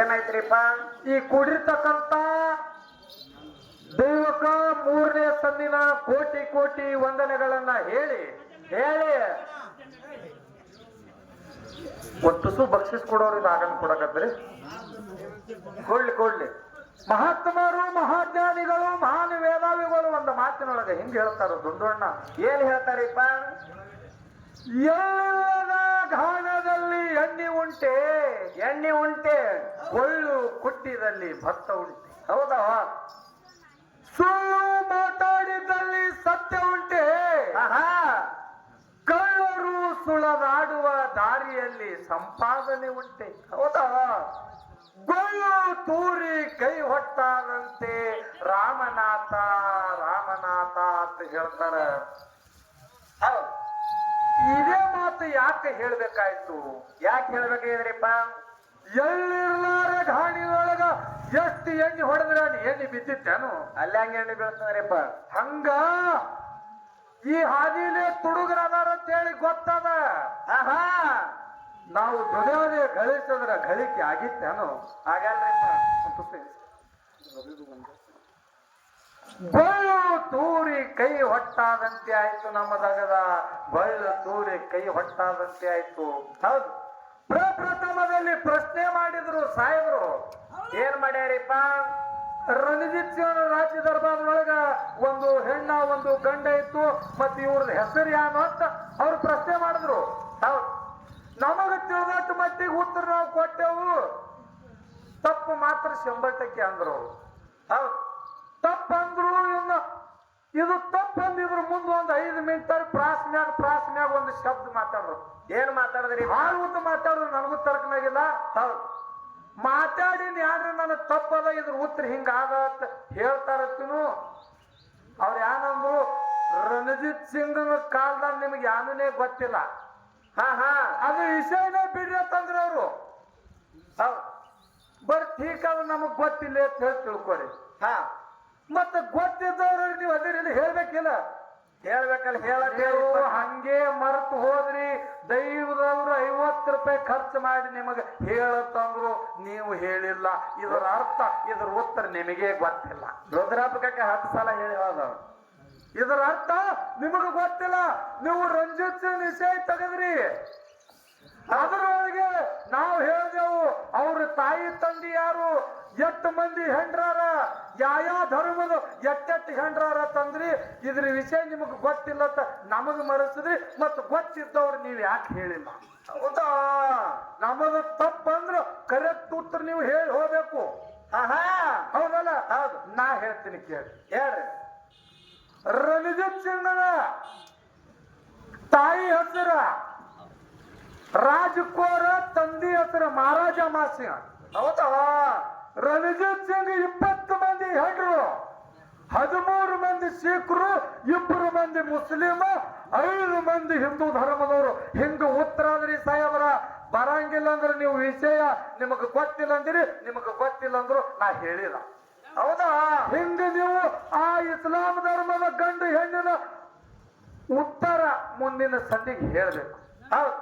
ಏನಾಯ್ತ್ರಿಪ್ಪ? ಈ ಕೂಡಿರ್ತಕ್ಕಂತ ದೈವಕ ಮೂರನೇ ಸಂದಿನ ಕೋಟಿ ಕೋಟಿ ವಂದನೆಗಳನ್ನ ಹೇಳಿ ಹೇಳಿ. ಒಟ್ಟುಸು ಬಕ್ಷಿಸ್ ಕೊಡೋರು ಆಗನ್ ಕೊಡಕತ್ರಿ ಕೊಡ್ಲಿ ಕೊಡ್ಲಿ. ಮಹಾತ್ಮರು, ಮಹಾಜ್ಞಾನಿಗಳು ಮಹಾನ್ ವೇದಾವಿಗಳು ಒಂದು ಮಾತಿನೊಳಗೆ ಹಿಂಗ್ ಹೇಳ್ತಾರ ದುಂಡಣ್ಣ. ಏನ್ ಹೇಳ್ತಾರಿಪ್ಪ? ಎಲ್ಲದ ಘಾನದಲ್ಲಿ ಎಣ್ಣೆ ಉಂಟೆ ಎಣ್ಣೆ ಉಂಟೆ ಕೊಳ್ಳು ಕುಟ್ಟಿದಲ್ಲಿ ಭತ್ತ ಉಂಟೆ. ಹೌದಾ? ಸುಳ್ಳು ಮಾತಾಡಿದಲ್ಲಿ ಸತ್ಯ ಉಂಟೆ. ಕಳ್ಳರು ಸುಳದಾಡುವ ದಾರಿಯಲ್ಲಿ ಸಂಪಾದನೆ ಉಂಟೆ. ಹೌದಾ? ಗೊಳ್ಳು ತೂರಿ ಕೈ ಹೊಟ್ಟಾದಂತೆ ರಾಮನಾಥ ರಾಮನಾಥ ಅಂತ ಹೇಳ್ತಾರ. ಇದೇ ಮಾತು ಯಾಕೆ ಹೇಳ್ಬೇಕಾಯ್ತು? ಯಾಕೆ ಹೇಳ್ಬೇಕಾಗಿದ್ರಿಪ್ಪ? ಎಲ್ಲಿರ್ಲಾರ ಘಾಣಿ ಒಳಗ ಎಷ್ಟು ಎಣ್ಣೆ ಹೊಡೆದ್ರ ಎಣ್ಣೆ ಬಿದ್ದಿತ್ತೇನು? ಅಲ್ಲಿ ಹಂಗೆ ಎಣ್ಣೆ ಬೀಳ್ತಾರಿಪ್ಪ ಹಂಗ? ಈ ಹಾದಿಲೇ ತುಡುಗರದಾರ ಅದಾರ ಅಂತೇಳಿ ಗೊತ್ತದ? ಆಹಾ! ನಾವು ದುಡಿಯೋದೇ ಗಳಿಸಿದ್ರ ಗಳಿಕೆ ಆಗಿತ್ತೇನು? ಆಗಲ್ರಿಪ್ಪ ತೂರಿ ಕೈ ಹೊಟ್ಟಾದಂತೆ ಆಯ್ತು ನಮ್ಮ ದಗದ. ಬಳ್ಳು ತೂರಿ ಕೈ ಹೊಟ್ಟಾದಂತೆ ಆಯ್ತು. ಹೌದು. ಪ್ರಪ್ರಥಮದಲ್ಲಿ ಪ್ರಶ್ನೆ ಮಾಡಿದ್ರು ಸಾಹೇಬ್ರು. ಏನ್ ಮಾಡ್ಯಾರಿಪ್ಪ? ರಣಜಿತ್ ಸಿಂಗ್ ರಾಜ್ಯ ದರ್ಬಾರ್ನೊಳಗ ಒಂದು ಹೆಣ್ಣ ಒಂದು ಗಂಡ ಇತ್ತು ಮತ್ತೆ ಇವ್ರದ್ದು ಹೆಸರು ಯಾನು ಅಂತ ಅವ್ರು ಪ್ರಶ್ನೆ ಮಾಡಿದ್ರು. ಹೌದು. ನಮಗ ತಿಳಿದಷ್ಟು ಮಟ್ಟಿಗೆ ಉತ್ತರ ನಾವು ಕೊಟ್ಟೆವು. ತಪ್ಪು ಮಾತ್ರ ಶಂಬಟ್ಟಕ್ಕೆ ಅಂದ್ರು. ಹೌದು. ಹೌದ್ ತಪ್ಪಂದ್ರು ಇನ್ನು ಇದು ತಪ್ಪಂದಿದ್ರು ಮುಂದೆ ಒಂದು ಐದು ಮಿನಿಟ್ ಪ್ರಾಸ್ ಮ್ಯಾಗ ಪ್ರಾಸ್ ಮ್ಯಾಗ ಒಂದು ಶಬ್ದ ಮಾತಾಡ್ರು. ಏನ್ ಮಾತಾಡಿದ್ರಿ? ಭಾಳ ಉದ್ದ ಮಾತಾಡಿದ್ರು ನನಗೂ ತರ್ಕನಾಗಿಲ್ಲ. ಹೌದು. ಮಾತಾಡಿನ ಯಾರು ನನ್ನ ತಪ್ಪಲ್ಲ ಇದ್ರ ಉತ್ತರ ಹಿಂಗಾದ ಅಂತ ಹೇಳ್ತಾರತ್ತಿನು ಅವ್ರು ಏನಂದ್ರು ರಣಜಿತ್ ಸಿಂಗ್ನ ಕಾಲದಾಗ ನಿಮ್ಗೆ ಯಾನೇ ಗೊತ್ತಿಲ್ಲ. ಹಾ ಹಾ. ಅದು ವಿಷಯನೇ ಬಿಡ್ರಿ ಅಂತಂದ್ರೆ ಅವರು. ಹೌದು. ಬರ್ ಠೀಕ್ ಅದು ನಮಗ್ ಗೊತ್ತಿಲ್ಲ ಅಂತ ಹೇಳಿ ತಿಳ್ಕೊರಿ ಹಾ. ಮತ್ತೆ ಗೊತ್ತಿದ್ದವ್ರಿಗೆ ನೀವು ಅದಿರಲಿ ಹೇಳ್ಬೇಕಿಲ್ಲ. ಹೇಳ್ಬೇಕಲ್ಲ ಹೇಳಿಪ್ಪ. ಹಂಗೆ ಮರೆತು ಹೋದ್ರಿ. ದೈವದವ್ರು ಐವತ್ತು ರೂಪಾಯಿ ಖರ್ಚು ಮಾಡಿ ನಿಮಗೆ ಹೇಳತ್ತಂದ್ರು ನೀವು ಹೇಳಿಲ್ಲ. ಇದರ ಅರ್ಥ ಇದರ ಉತ್ತರ ನಿಮಗೆ ಗೊತ್ತಿಲ್ಲ. ರುದ್ರಾಪಕಕ್ಕೆ ಹತ್ತು ಸಲ ಹೇಳಿ ಹೋದವ್ರು. ಇದರ ಅರ್ಥ ನಿಮಗೆ ಗೊತ್ತಿಲ್ಲ. ನೀವು ರಂಜಿತ್ ವಿಷಯ ತೆಗೆದ್ರಿ. ಅದರೊಳಗೆ ನಾವು ಹೇಳಿದೆವು ಅವ್ರ ತಾಯಿ ತಂದೆ ಯಾರು? ಎಷ್ಟು ಮಂದಿ ಹೆಂಡ್ರಾರ? ಯಾವ ಧರ್ಮದ ಎಟ್ಟೆಟ್ಟು ಹೆಂಡ್ರಾರ ತಂದ್ರಿ? ಇದ್ರ ವಿಷಯ ನಿಮಗೆ ಗೊತ್ತಿಲ್ಲ ಅಂತ ನಮಗ್ ಮರೆಸಿದ್ರಿ ಮತ್ತು ಗೊತ್ತಿದ್ದವ್ರು ನೀವು ಯಾಕೆ ಹೇಳಿಲ್ಲ? ಹೌದಾ? ನಮಗ ತಪ್ಪಂದ್ರ ಕರೆಕ್ಟ್ ಉತ್ತರ ನೀವು ಹೇಳಿ ಹೋಗ್ಬೇಕು. ಹೌದಲ್ಲ? ಹೌದು. ನಾ ಹೇಳ್ತೀನಿ ಕೇಳಿ. ಹೇಳ್ರಿ ರಣಜಿತ್ ಸಿಂಗ್ನ ತಾಯಿ ಹೆಸರ ರಾಜಕೋರ ತಂದಿ ಹೆಸರು ಮಹಾರಾಜ ಮಾಸಿಂಗ್. ಹೌದಾ? ರಣಜಿತ್ ಸಿಂಗ್ ಇಪ್ಪತ್ತು ಮಂದಿ ಹೆಣ್ಣು ಹದಿಮೂರು ಮಂದಿ ಸಿಖ್ರು, ಇಬ್ಬರು ಮಂದಿ ಮುಸ್ಲಿಮ, ಐದು ಮಂದಿ ಹಿಂದೂ ಧರ್ಮದವರು. ಹಿಂಗ ಉತ್ತರ ಅಂದ್ರಿ ಸಾಹೇಬರ, ಬರಂಗಿಲ್ಲ ಅಂದ್ರೆ ನೀವು ವಿಷಯ, ನಿಮಗೆ ಗೊತ್ತಿಲ್ಲ ಅಂದಿರಿ, ನಿಮಗೆ ಗೊತ್ತಿಲ್ಲ ಅಂದ್ರು ನಾ ಹೇಳಿಲ್ಲ. ಹೌದಾ? ಹಿಂಗ ನೀವು ಆ ಇಸ್ಲಾಂ ಧರ್ಮದ ಗಂಡು ಹೆಣ್ಣಿನ ಉತ್ತರ ಮುಂದಿನ ಸಂಧಿಗೆ ಹೇಳಬೇಕು. ಹೌದ್.